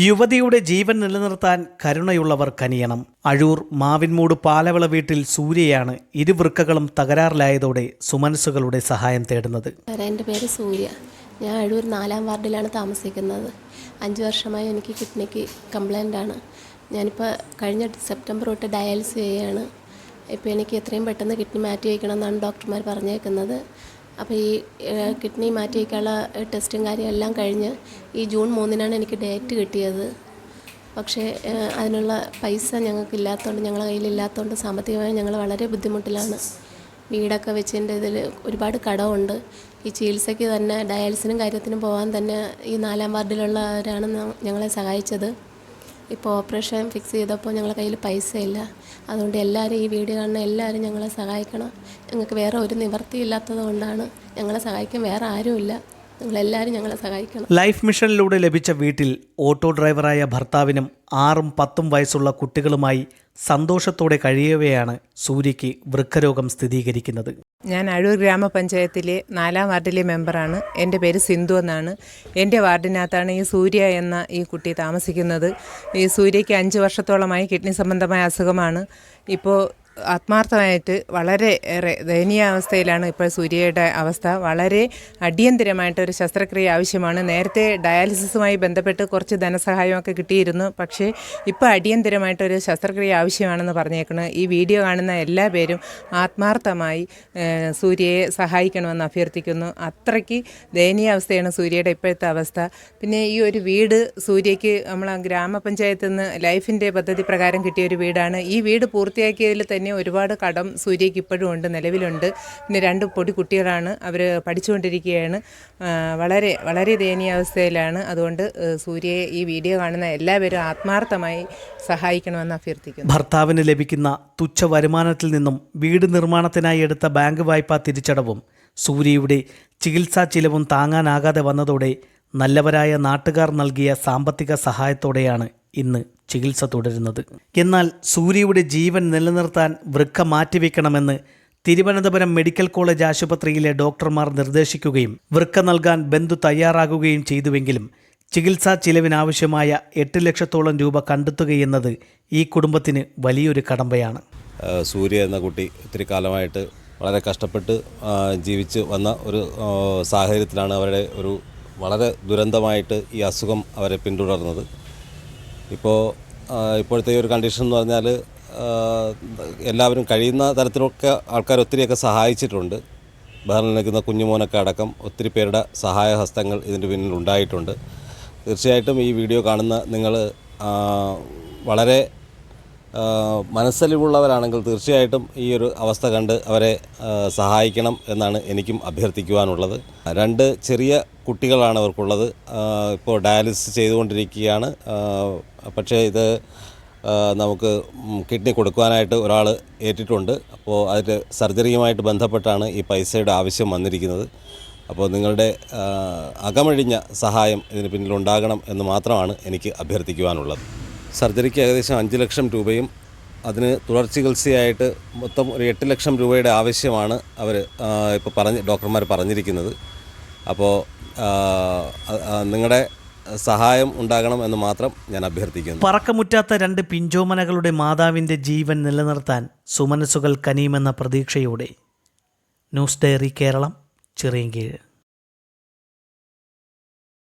യുവതിയുടെ ജീവൻ നിലനിർത്താൻ കരുണയുള്ളവർ കനിയണം. അഴൂർ മാവിൻമൂട് പാലവിള വീട്ടിൽ സൂര്യയാണ് ഇരുവൃക്കകളും തകരാറിലായതോടെ സുമനസ്സുകളുടെ സഹായം തേടുന്നത്. എന്റെ പേര് സൂര്യ. ഞാൻ അഴൂർ നാലാം വാർഡിലാണ് താമസിക്കുന്നത്. അഞ്ച് വർഷമായി എനിക്ക് കിഡ്നിക്ക് കംപ്ലൈന്റ് ആണ്. ഞാനിപ്പോൾ കഴിഞ്ഞ സെപ്റ്റംബർ തൊട്ട് ഡയാലിസിസ് ചെയ്യുകയാണ് ഇപ്പോൾ എനിക്ക് എത്രയും പെട്ടെന്ന് കിഡ്നി മാറ്റി വയ്ക്കണം എന്നാണ് ഡോക്ടർമാർ പറഞ്ഞേക്കുന്നത്. അപ്പോൾ ഈ കിഡ്നി മാറ്റി വയ്ക്കാനുള്ള ടെസ്റ്റും കാര്യം എല്ലാം കഴിഞ്ഞ് ഈ ജൂൺ മൂന്നിനാണ് എനിക്ക് ഡേറ്റ് കിട്ടിയത്. പക്ഷേ അതിനുള്ള പൈസ ഞങ്ങൾക്ക് ഇല്ലാത്തതുകൊണ്ട് ഞങ്ങളുടെ കയ്യിലില്ലാത്തതുകൊണ്ട് സാമ്പത്തികമായി ഞങ്ങൾ വളരെ ബുദ്ധിമുട്ടിലാണ്. വീടൊക്കെ വെച്ചതിന്റെ ഇതിൽ ഒരുപാട് കടമുണ്ട് ഈ ചികിത്സയ്ക്ക് തന്നെ ഡയാലിസിനും കാര്യത്തിനും പോകാൻ തന്നെ ഈ നാലാം വാർഡിലുള്ളവരാണ് ഞങ്ങളെ സഹായിച്ചത്. ഇപ്പോൾ ഓപ്പറേഷൻ ഫിക്സ് ചെയ്തപ്പോൾ ഞങ്ങളുടെ കയ്യിൽ പൈസ ഇല്ല അതുകൊണ്ട് എല്ലാവരും ഈ വീഡിയോ കാണുന്ന എല്ലാവരും ഞങ്ങളെ സഹായിക്കണം. ഞങ്ങൾക്ക് വേറെ ഒരു നിവൃത്തിയില്ലാത്തത് കൊണ്ടാണ് ഞങ്ങളെ സഹായിക്കാൻ വേറെ ആരുമില്ല. നിങ്ങളെല്ലാവരും ഞങ്ങളെ സഹായിക്കണം. ലൈഫ് മിഷനിലൂടെ ലഭിച്ച വീട്ടിൽ ഓട്ടോ ഡ്രൈവറായ ഭർത്താവിനും ആറും പത്തും വയസ്സുള്ള കുട്ടികളുമായി സന്തോഷത്തോടെ കഴിയവെയാണ് സൂര്യയ്ക്ക് വൃക്കരോഗം സ്ഥിരീകരിക്കുന്നത്. ഞാൻ അഴൂർ ഗ്രാമപഞ്ചായത്തിലെ നാലാം വാർഡിലെ മെമ്പറാണ്. എന്റെ പേര് സിന്ധു എന്നാണ്. എന്റെ വാർഡിനകത്താണ് ഈ സൂര്യ എന്ന ഈ കുട്ടി താമസിക്കുന്നത്. ഈ സൂര്യയ്ക്ക് അഞ്ച് വർഷത്തോളമായി കിഡ്നി സംബന്ധമായ അസുഖമാണ്. ഇപ്പോൾ ആത്മാർത്ഥമായിട്ട് വളരെ ഏറെ ദയനീയാവസ്ഥയിലാണ് ഇപ്പോൾ സൂര്യയുടെ അവസ്ഥ. വളരെ അടിയന്തിരമായിട്ട് ഒരു ശസ്ത്രക്രിയ ആവശ്യമാണ്. നേരത്തെ ഡയാലിസിസുമായി ബന്ധപ്പെട്ട് കുറച്ച് ധനസഹായമൊക്കെ കിട്ടിയിരുന്നു. പക്ഷേ ഇപ്പോൾ അടിയന്തിരമായിട്ടൊരു ശസ്ത്രക്രിയ ആവശ്യമാണെന്ന് പറഞ്ഞേക്കുന്നത് ഈ വീഡിയോ കാണുന്ന എല്ലാ പേരും ആത്മാർത്ഥമായി സൂര്യയെ സഹായിക്കണമെന്ന് അഭ്യർത്ഥിക്കുന്നു. അത്രയ്ക്ക് ദയനീയാവസ്ഥയാണ് സൂര്യയുടെ ഇപ്പോഴത്തെ അവസ്ഥ. പിന്നെ ഈ ഒരു വീട് സൂര്യയ്ക്ക് നമ്മൾ ഗ്രാമപഞ്ചായത്തിൽ നിന്ന് ലൈഫിന്റെ പദ്ധതി പ്രകാരം കിട്ടിയ ഒരു വീടാണ്. ഈ വീട് പൂർത്തിയാക്കിയതിൽ തന്നെ ഒരുപാട് കടം സൂര്യയ്ക്ക് ഇപ്പോഴും ഉണ്ട് നിലവിലുണ്ട്. പിന്നെ രണ്ട് പൊടി കുട്ടികളാണ് അവർ പഠിച്ചുകൊണ്ടിരിക്കുകയാണ്. വളരെ വളരെ ദയനീയ അവസ്ഥയിലാണ്. അതുകൊണ്ട് സൂര്യയെ ഈ വീഡിയോ കാണുന്ന എല്ലാവരും ആത്മാർത്ഥമായി സഹായിക്കണമെന്ന് അഭ്യർത്ഥിക്കുന്നു. ഭർത്താവിന് ലഭിക്കുന്ന തുച്ഛ വരുമാനത്തിൽ നിന്നും വീട് നിർമ്മാണത്തിനായി എടുത്ത ബാങ്ക് വായ്പാ തിരിച്ചടവും സൂര്യയുടെ ചികിത്സാ ചിലവും താങ്ങാനാകാതെ വന്നതോടെ നല്ലവരായ നാട്ടുകാർ നൽകിയ സാമ്പത്തിക സഹായത്തോടെയാണ് ഇന്ന് ചികിത്സ തുടരുന്നത്. എന്നാൽ സൂര്യയുടെ ജീവൻ നിലനിർത്താൻ വൃക്ക മാറ്റിവെക്കണമെന്ന് തിരുവനന്തപുരം മെഡിക്കൽ കോളേജ് ആശുപത്രിയിലെ ഡോക്ടർമാർ നിർദ്ദേശിക്കുകയും വൃക്ക നൽകാൻ ബന്ധു തയ്യാറാകുകയും ചെയ്തുവെങ്കിലും ചികിത്സാ ചിലവിനാവശ്യമായ എട്ട് ലക്ഷത്തോളം രൂപ കണ്ടെത്തുകയെന്നത് ഈ കുടുംബത്തിന് വലിയൊരു കടമ്പയാണ്. സൂര്യ എന്ന കുട്ടി ഒത്തിരി കാലമായിട്ട് വളരെ കഷ്ടപ്പെട്ട് ജീവിച്ച് വന്ന ഒരു സാഹചര്യത്തിലാണ് അവരുടെ ഒരു വളരെ ദുരന്തമായിട്ട് ഈ അസുഖം അവരെ പിന്തുടർന്നത്. ഇപ്പോൾ ഇപ്പോഴത്തെ ഒരു കണ്ടീഷൻ എന്ന് പറഞ്ഞാൽ എല്ലാവരും കഴിയുന്ന തരത്തിലൊക്കെ ആൾക്കാർ ഒത്തിരിയൊക്കെ സഹായിച്ചിട്ടുണ്ട്. ബഹറിൽ നിൽക്കുന്ന കുഞ്ഞുമോനൊക്കെ അടക്കം ഒത്തിരി പേരുടെ സഹായഹസ്തങ്ങൾ ഇതിന്റെ പിന്നിൽ ഉണ്ടായിട്ടുണ്ട്. തീർച്ചയായിട്ടും ഈ വീഡിയോ കാണുന്ന നിങ്ങൾ വളരെ മനസ്സലിവുള്ളവരാണെങ്കിൽ തീർച്ചയായിട്ടും ഈ ഒരു അവസ്ഥ കണ്ട് അവരെ സഹായിക്കണം എന്നാണ് എനിക്കും അഭ്യർത്ഥിക്കുവാനുള്ളത്. രണ്ട് ചെറിയ കുട്ടികളാണ് അവർക്കുള്ളത്. ഇപ്പോൾ ഡയാലിസിസ് ചെയ്തുകൊണ്ടിരിക്കുകയാണ്. പക്ഷേ ഇത് നമുക്ക് കിഡ്നി കൊടുക്കുവാനായിട്ട് ഒരാൾ ഏറ്റിട്ടുണ്ട്. അപ്പോൾ അതിന്റെ സർജറിയുമായിട്ട് ബന്ധപ്പെട്ടാണ് ഈ പൈസയുടെ ആവശ്യം വന്നിരിക്കുന്നത്. അപ്പോൾ നിങ്ങളുടെ അകമഴിഞ്ഞ സഹായം ഇതിന് പിന്നിലുണ്ടാകണം എന്ന് മാത്രമാണ് എനിക്ക് അഭ്യർത്ഥിക്കുവാനുള്ളത്. സർജറിക്ക് ഏകദേശം അഞ്ച് ലക്ഷം രൂപയും അതിന് തുടർ ചികിത്സയായിട്ട് മൊത്തം ഒരു എട്ട് ലക്ഷം രൂപയുടെ ആവശ്യമാണ് അവർ ഇപ്പോൾ പറഞ്ഞ് ഡോക്ടർമാർ പറഞ്ഞിരിക്കുന്നത്. അപ്പോൾ നിങ്ങളുടെ സഹായം ഉണ്ടാകണം എന്ന് മാത്രം ഞാൻ അഭ്യർത്ഥിക്കുന്നു. പറക്കമുറ്റാത്ത രണ്ട് പിഞ്ചോമനകളുടെ മാതാവിന്റെ ജീവൻ നിലനിർത്താൻ സുമനസ്സുകൾ കനിയുമെന്ന പ്രതീക്ഷയോടെ ന്യൂസ് ഡയറി കേരളം ചിറയൻകീഴ്.